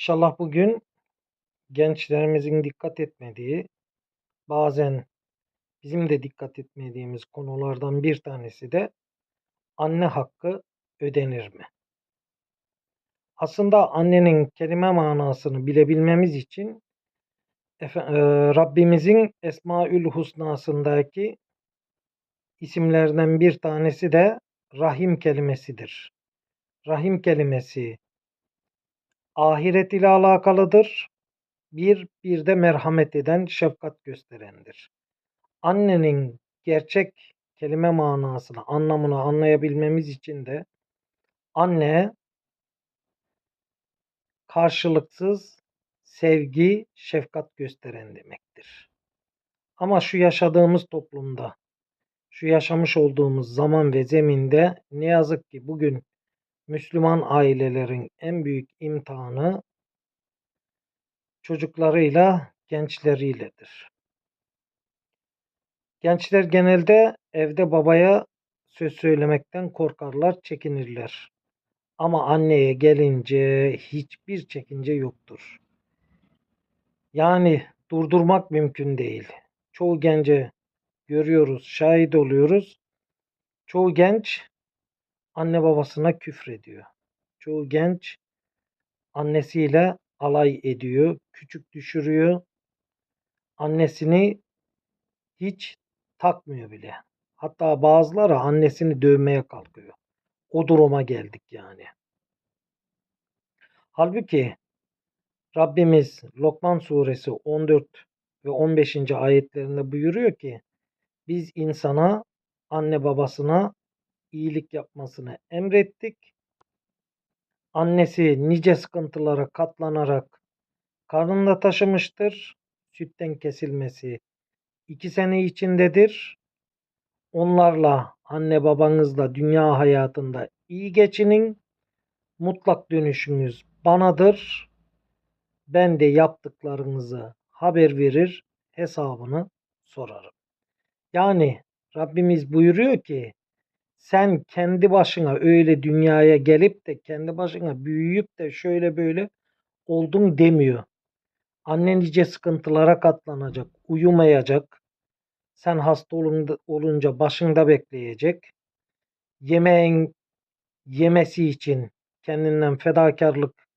İnşallah bugün gençlerimizin dikkat etmediği, bazen bizim de dikkat etmediğimiz konulardan bir tanesi de anne hakkı ödenir mi? Aslında annenin kelime manasını bilebilmemiz için Rabbimizin Esmaül Husna'sındaki isimlerden bir tanesi de Rahim kelimesidir. Rahim kelimesi ahiret ile alakalıdır. Bir, bir de merhamet eden, şefkat gösterendir. Annenin gerçek kelime manasını, anlamını anlayabilmemiz için de anne karşılıksız sevgi, şefkat gösteren demektir. Ama şu yaşadığımız toplumda, şu yaşamış olduğumuz zaman ve zeminde ne yazık ki bugün Müslüman ailelerin en büyük imtihanı çocuklarıyla, gençleriyledir. Gençler genelde evde babaya söz söylemekten korkarlar, çekinirler. Ama anneye gelince hiçbir çekince yoktur. Yani durdurmak mümkün değil. Çoğu gence görüyoruz, şahit oluyoruz. Çoğu genç anne babasına küfrediyor. Çoğu genç annesiyle alay ediyor, küçük düşürüyor. Annesini hiç takmıyor bile. Hatta bazıları annesini dövmeye kalkıyor. O duruma geldik yani. Halbuki Rabbimiz Lokman suresi 14 ve 15. ayetlerinde buyuruyor ki biz insana anne babasına iyilik yapmasını emrettik. Annesi nice sıkıntılara katlanarak karnında taşımıştır. Sütten kesilmesi iki sene içindedir. Onlarla anne babanızla dünya hayatında iyi geçinin. Mutlak dönüşünüz banadır. Ben de yaptıklarınızı haber verir, hesabını sorarım. Yani Rabbimiz buyuruyor ki sen kendi başına öyle dünyaya gelip de kendi başına büyüyüp de şöyle böyle oldun demiyor. Annen nice sıkıntılara katlanacak, uyumayacak. Sen hasta olunca başında bekleyecek. Yemeğin yemesi için kendinden fedakarlık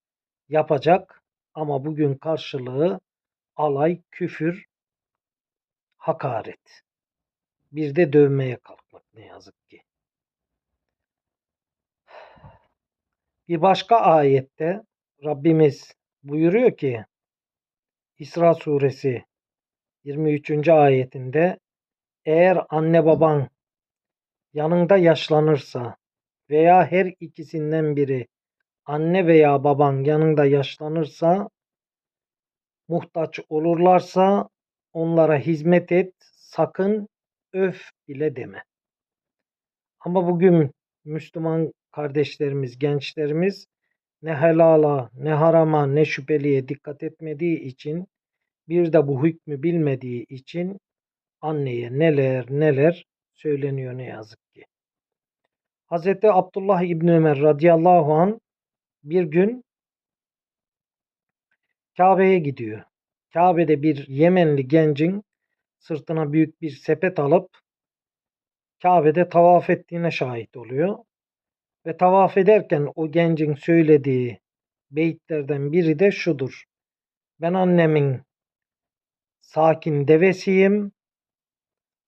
yapacak ama bugün karşılığı alay, küfür, hakaret. Bir de dövmeye kalkmak ne yazık ki. Bir başka ayette Rabbimiz buyuruyor ki İsra suresi 23. ayetinde eğer anne baban yanında yaşlanırsa veya her ikisinden biri anne veya baban yanında yaşlanırsa muhtaç olurlarsa onlara hizmet et sakın öf bile deme. Ama bugün Müslüman kardeşlerimiz, gençlerimiz ne helala, ne harama, ne şüpheliye dikkat etmediği için bir de bu hükmü bilmediği için anneye neler neler söyleniyor ne yazık ki. Hz. Abdullah İbni Ömer radıyallahu an bir gün Kabe'ye gidiyor. Kabe'de bir Yemenli gencin sırtına büyük bir sepet alıp Kabe'de tavaf ettiğine şahit oluyor. Ve tavaf ederken o gencin söylediği beyitlerden biri de şudur. Ben annemin sakin devesiyim.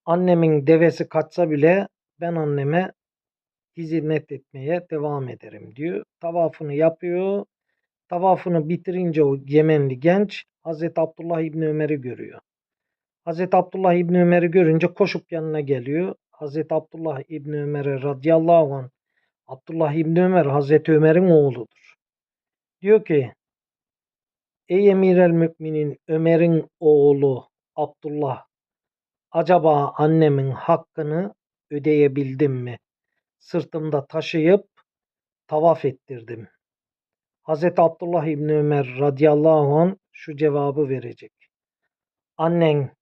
Annemin devesi kaçsa bile ben anneme hizmet etmeye devam ederim diyor. Tavafını yapıyor. Tavafını bitirince o Yemenli genç Hazreti Abdullah İbni Ömer'i görüyor. Hazreti Abdullah İbni Ömer'i görünce koşup yanına geliyor. Hazreti Abdullah İbni Ömer'e radıyallahu anh Abdullah İbni Ömer Hazreti Ömer'in oğludur. Diyor ki Ey emir el müminin Ömer'in oğlu Abdullah acaba annemin hakkını ödeyebildim mi? Sırtımda taşıyıp tavaf ettirdim. Hazreti Abdullah İbni Ömer radıyallahu an şu cevabı verecek. Annen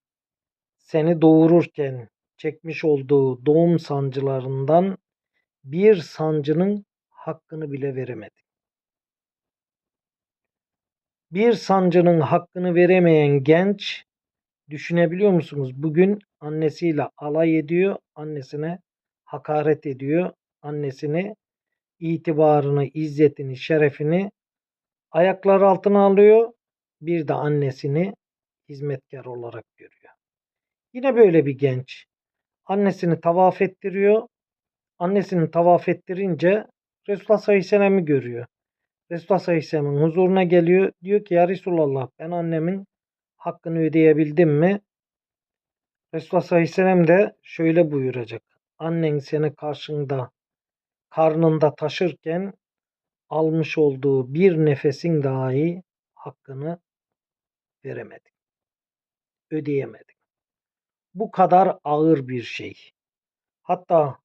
seni doğururken çekmiş olduğu doğum sancılarından bir sancının hakkını bile veremedi. Bir sancının hakkını veremeyen genç düşünebiliyor musunuz? Bugün annesiyle alay ediyor, annesine hakaret ediyor, annesini itibarını, izzetini, şerefini ayaklar altına alıyor. Bir de annesini hizmetkar olarak görüyor. Yine böyle bir genç annesini tavaf ettiriyor. Annesini tavaf ettirince Resulullah sallallahu aleyhi ve sellem'i görüyor. Resulullah sallallahu aleyhi ve sellem'in huzuruna geliyor. Diyor ki ya Resulallah ben annemin hakkını ödeyebildim mi? Resulullah sallallahu aleyhi ve sellem de şöyle buyuracak. Annen seni karşında karnında taşırken almış olduğu bir nefesin dahi hakkını veremedin. Ödeyemedin. Bu kadar ağır bir şey. Hatta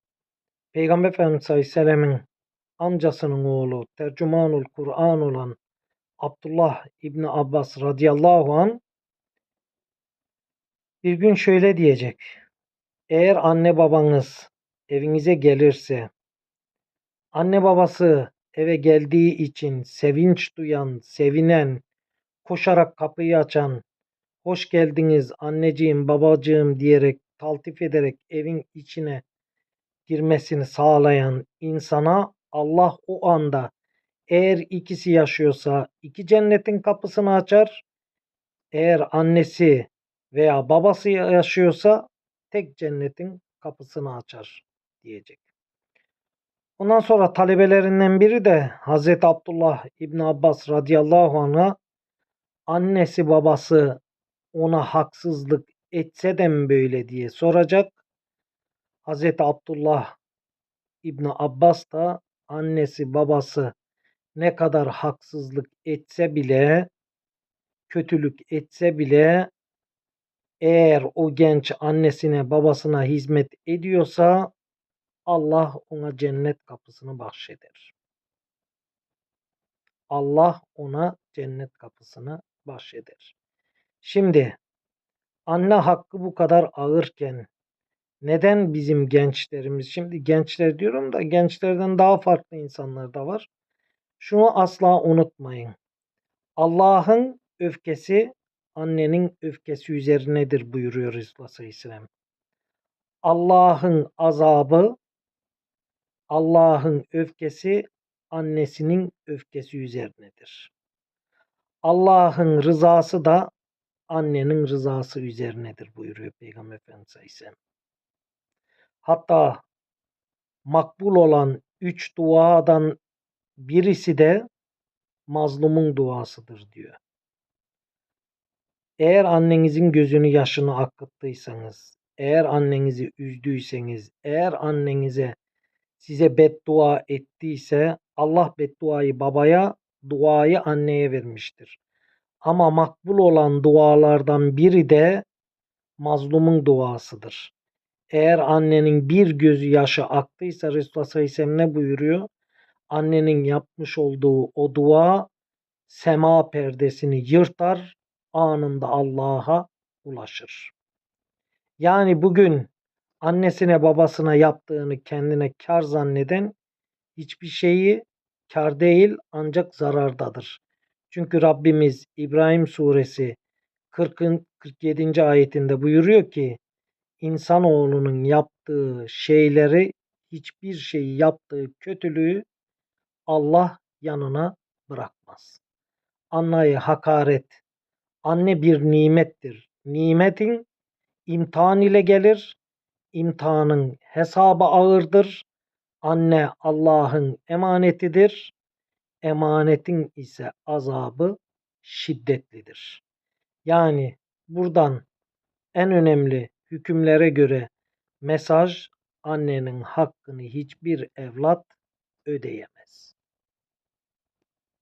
Peygamber Efendimiz sallallahu aleyhi ve sellemin amcasının oğlu tercümanul Kur'an olan Abdullah İbni Abbas radıyallahu an bir gün şöyle diyecek. Eğer anne babanız evinize gelirse anne babası eve geldiği için sevinç duyan, sevinen, koşarak kapıyı açan, hoş geldiniz anneciğim, babacığım diyerek, taltif ederek evin içine girmesini sağlayan insana Allah o anda eğer ikisi yaşıyorsa iki cennetin kapısını açar. Eğer annesi veya babası yaşıyorsa tek cennetin kapısını açar diyecek. Ondan sonra talebelerinden biri de Hazreti Abdullah İbn Abbas radıyallahu anh'a annesi babası ona haksızlık etse de mi böyle diye soracak. Hazreti Abdullah İbn Abbas da annesi babası ne kadar haksızlık etse bile kötülük etse bile eğer o genç annesine babasına hizmet ediyorsa Allah ona cennet kapısını bahşeder. Allah ona cennet kapısını bahşeder. Şimdi anne hakkı bu kadar ağırken neden bizim gençlerimiz şimdi gençler diyorum da gençlerden daha farklı insanlar da var. Şunu asla unutmayın. Allah'ın öfkesi annenin öfkesi üzerinedir buyuruyor Resulullah Aleyhisselam. Allah'ın azabı Allah'ın öfkesi annesinin öfkesi üzerinedir. Allah'ın rızası da annenin rızası üzerinedir buyuruyor Peygamber Efendimiz Aleyhisselam. Hatta makbul olan üç duadan birisi de mazlumun duasıdır diyor. Eğer annenizin gözünü yaşını akıttıysanız, eğer annenizi üzdüyseniz, eğer annenize size beddua ettiyse Allah bedduayı babaya, duayı anneye vermiştir. Ama makbul olan dualardan biri de mazlumun duasıdır. Eğer annenin bir gözü yaşı aktıysa Resulullah Aleyhisselam ne buyuruyor? Annenin yapmış olduğu o dua sema perdesini yırtar, anında Allah'a ulaşır. Yani bugün annesine babasına yaptığını kendine kar zanneden hiçbir şeyi kar değil ancak zarardadır. Çünkü Rabbimiz İbrahim suresi 40. 47. ayetinde buyuruyor ki insanoğlunun yaptığı şeyleri hiçbir şeyi yaptığı kötülüğü Allah yanına bırakmaz. Anneye hakaret, anne bir nimettir. Nimetin imtihan ile gelir. İmtihanın hesabı ağırdır. Anne Allah'ın emanetidir. Emanetin ise azabı şiddetlidir. Yani buradan en önemli hükümlere göre mesaj annenin hakkını hiçbir evlat ödeyemez.